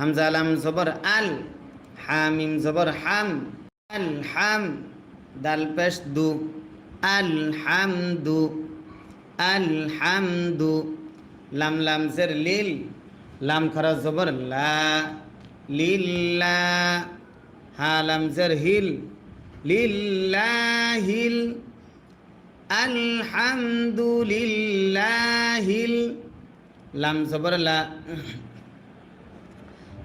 হামজা লাম জবর আল, হামিম জবর হাম, আল হাম, দাল পেশ দু, আল হামদু আল হামদু লাম লাম জের লিল, লাম খরা জবর লা লিল্লা হা লাম জের হিল লিল্লাহিল আলহামদুলিল্লাহিল লাম জবর লা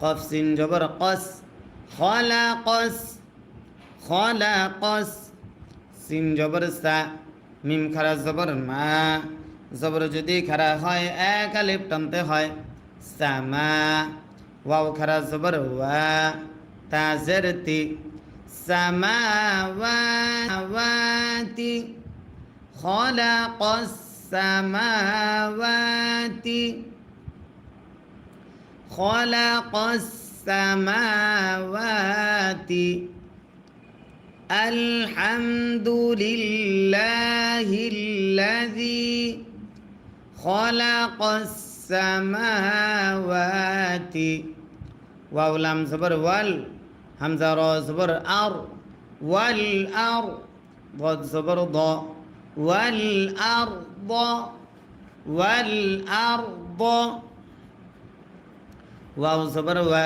কফ সিন জবর কস খলা কস খলা কস সিন জবর সা মিম খারা জবর মা জবর যদি খারা হয় এক আলিফ টানতে হয় সামা ওয়াও খারা জবর ওয়া তাজের তি সামাওয়াতি خلق السماوات خلق السماوات. الحمد لله الذي خلق السماوات. واو لام زبر وال همزة را زبر أر والأر ضاد زبر ضا ওয়াও সবর ওয়া,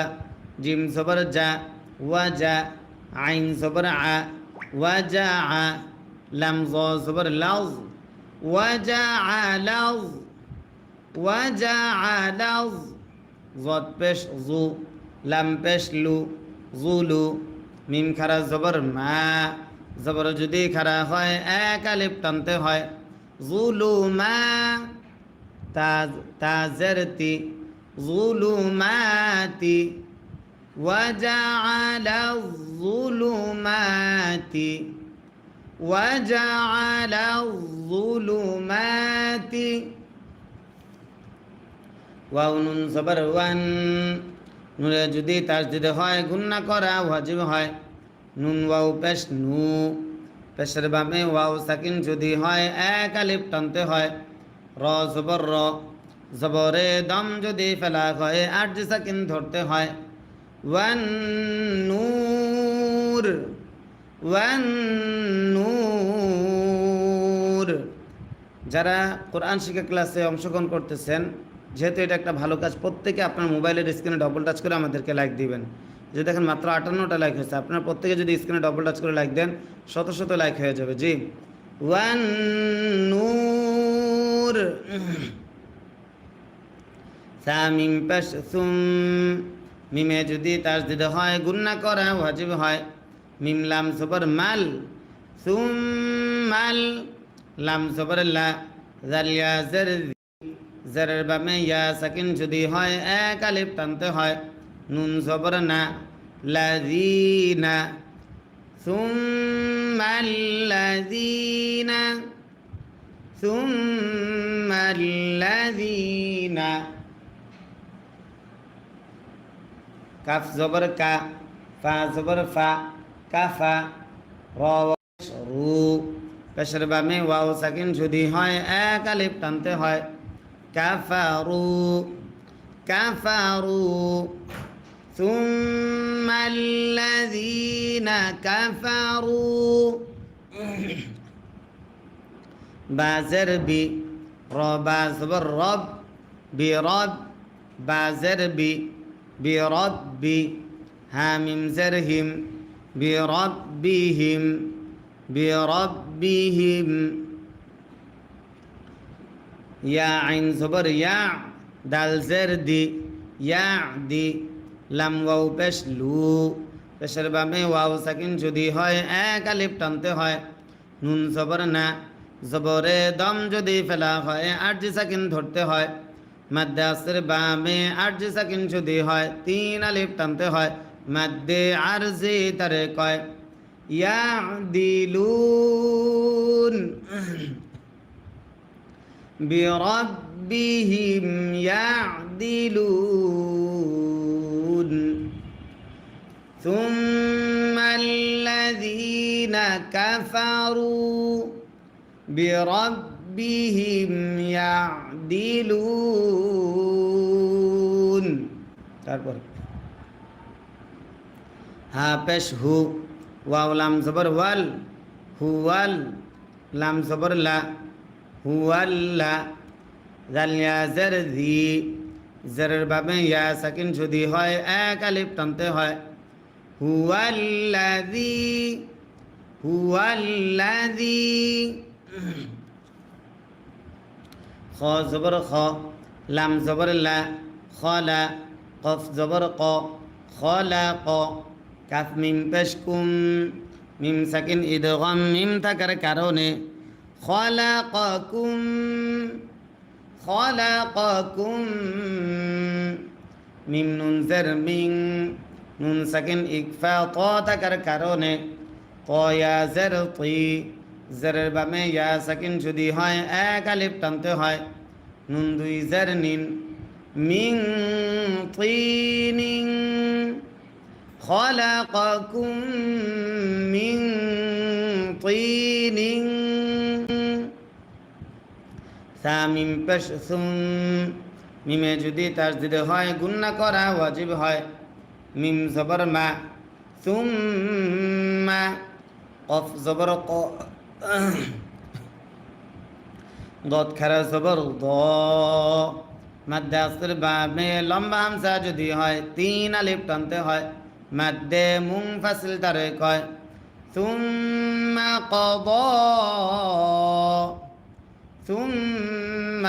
জিম সবর যা ওয়া যা আইন সবর আ, ওয়া যা আ, লাম জ সবর লাউজ ওয়া যা আ লাউজ ওয়া যা আ লাউজ জত পেশ জু, লাম পেশ লু জুলু মিম খারা জবর মা জবর যদি খারা হয়, এক আলিপ টানতে হয় জুলু মা তাজ তাজেরতি জুলু মাতি وجعل الظلمات وجعل الظلمات ওয়াউনুন সবর ওয়ান নুনে যদি তাসদিদ হয় গুন্না করা ওয়াজিব হয় নুন ওয়াও পেশ নু পেশের বামে ওয়াও সাকিন যদি হয় এক আলিফ টানতে হয় র জবর র জবরে দম যদি ফেলা হয়, আট যে সাকিন ধরতে হয়। ওয়ান নূর ওয়ান নূর। যারা কোরআন শিক্ষা ক্লাসে অংশগ্রহণ করতেছেন, যেহেতু এটা একটা ভালো কাজ, প্রত্যেকে আপনার মোবাইলের স্ক্রিনে ডবল টাচ করে আমাদেরকে লাইক দিবেন। যে দেখেন মাত্র আটান্নটা লাইক হয়েছে। আপনার প্রত্যেকে যদি স্ক্রিনে ডবল টাচ করে লাইক দেন, শত শত লাইক হয়ে যাবে। জি। ওয়ান নূর। সামিম পেশ সুম মিমে যদি তার দিতে হয় গুন্না করা ওয়াজিব হয় মিম লাম সবর মাল সুম মাল লাম সবর লা জালিয়া জের জেরের বামে ইয়া সাকিন যদি হয় এক আলিফ টানতে হয় নুন সবর না লাযিনা ثم الذين ثم الذين কাফ জবর কা ফা জবর ফা কাফা র রু পেশের বামে ওয়াও সাকিন যদি হয় এক আলিফ টানতে হয় কাফারু কাফারু ثم الذين كفروا بازر بي ربا زبر رب برب بازر بي বিরব্বি হামিম জারহিম বিরব্বিহিম বিরব্বিহিম ইয়া আইন জবর ইয়া দাল জের দি ইয়া দি লাম ওয়াও পেশ লু পেশের বামে ওয়াও সাকিন যদি হয়, এক আলিফ টানতে হয়। নুন জবর না, জবরে দম যদি ফেলা হয় আর জি সাকিন ধরতে হয়। মাদ্দে আসর বামে আর্জ সাকিন যদি হয় তিন আলিফ টানতে হয় মাদ্দে আরজি তারে কয় ইয়া দিলুন بربهم يعدلون ثم الذين كفروا بربهم يعدلون তারপর হা পেশ হু ওয়াও লাম জবর ওয়াল হুয়াল লাম জবর লা হুয়াল্লা জাল ইয়া জার জি জারের বাবে ইয়া সাকিন যদি হয় এক আলিফ টানতে হয় হুয়াল্লাযী হুয়াল্লাযী খ জবর খ, লাম জবর লা খলা কফ জবর ক, খ খলা ক, কাফ মিম পেশ কুম, মিম সাকিন ইদগম, মিম থাকার কারণে খলাকাকুম খলাকাকুম মিম নুন জার মিং, নুন সাকিন ইকফা ত থাকার কারণে তয়া জার জারের বামে ইয়া সাকিন যদি হয় এক আলিফ টানতে হয় নুন দুই জার নিন মিং তিনিং خلقكم من طين সামিম পেশ সুম মিমে যদি তাসদিদ হয় গুন্না করা ওয়াজিব হয় মিম জবর মা সুম্মা কফ জবর ক দত খারা জবর দ মাদ্দে আসর বাবে লম্বা হামসা যদি হয় তিন আলিফ টানতে হয় মাদ্দে মুং ফাসিল তারে কয় ثم قضى ثم